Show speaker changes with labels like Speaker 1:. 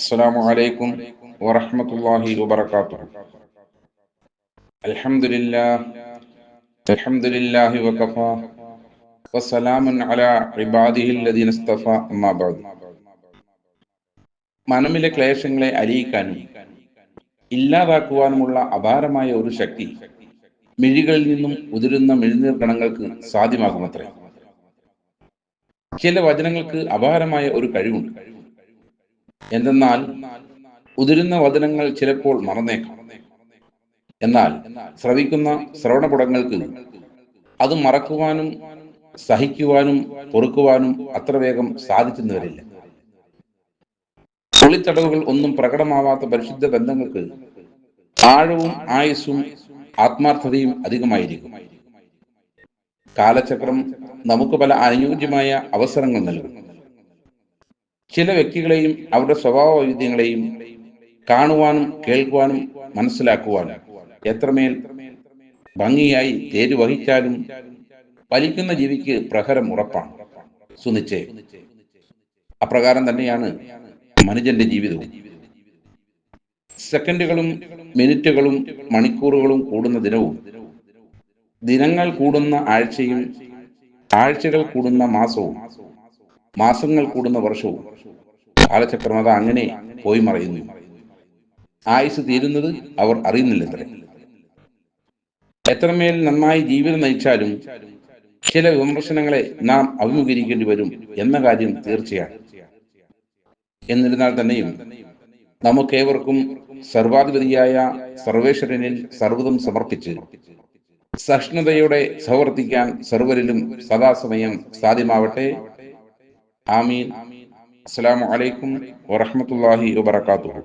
Speaker 1: السلام عليكم ورحمة الله وبركاته الحمد لله الحمد لله وكفى وسلام على عباده الذين اصطفى أما بعد മനമിലെ ക്ലേശങ്ങളെ അലിയിക്കാനും ഇല്ലാതാക്കുവാനുമുള്ള അപാരമായ ഒരു ശക്തി മിഴികളിൽ നിന്നും ഉതിരുന്ന മിഴിനീർ ഗണങ്ങൾക്ക് സാധ്യമാകുമത്രേ ചില വചനങ്ങൾക്ക് അപാരമായ ഒരു കഴിവുണ്ട് എന്തെന്നാൽ ഉതിരുന്ന വചനങ്ങൾ ചിലപ്പോൾ മറന്നേക്കാം. എന്നാൽ ശ്രവിക്കുന്ന ശ്രവണപുടങ്ങൾക്ക് അത് മറക്കുവാനും സഹിക്കുവാനും പൊറുക്കുവാനും അത്ര വേഗം സാധിച്ചെന്ന് വരില്ല ഒന്നും പ്രകടമാവാത്ത പരിശുദ്ധ ബന്ധങ്ങൾക്ക് ആഴവും ആയുസ്സും ആത്മാർത്ഥതയും അധികമായിരിക്കും. കാലചക്രം നമുക്ക് പല അനുയോജ്യമായ അവസരങ്ങൾ നൽകും. ചില വ്യക്തികളെയും അവരുടെ സ്വഭാവ വൈവിധ്യങ്ങളെയും കാണുവാനും കേൾക്കുവാനും മനസ്സിലാക്കുവാനും എത്രമേൽ ഭംഗിയായി തേര് വഹിച്ചാലും വലിക്കുന്ന ജീവിക്ക് പ്രഹരം ഉറപ്പാണ്. സുനിശ്ചയം അപ്രകാരം തന്നെയാണ് മനുജന്റെ ജീവിതവും. സെക്കൻഡുകളും മിനിറ്റുകളും മണിക്കൂറുകളും കൂടുന്ന ദിനവും ദിനങ്ങൾ കൂടുന്ന ആഴ്ചയും ആഴ്ചകൾ കൂടുന്ന മാസവും മാസങ്ങൾ കൂടുന്ന വർഷവും കാലചക്രമത അങ്ങനെ പോയി മറയുന്നു. ആയുസ് തീരുന്നത് അവർ അറിയുന്നില്ലത്രേ. എത്രമേൽ നന്നായി ജീവിതം നയിച്ചാലും ചില വിമർശനങ്ങളെ നാം അഭിമുഖീകരിക്കേണ്ടി വരും എന്ന കാര്യം തീർച്ചയാണ്. എന്നിരുന്നാൽ തന്നെയും നമുക്കേവർക്കും സർവാധിപതിയായ സർവേശ്വരനിൽ സർവതം സമർപ്പിച്ച് സഹിഷ്ണുതയോടെ സഹവർത്തിക്കാൻ സർവരിലും സദാസമയം സാധ്യമാവട്ടെ. ആമീൻ അസ്സലാമു അലൈക്കും വറഹ്മത്തുള്ളാഹി വബറകാതുഹു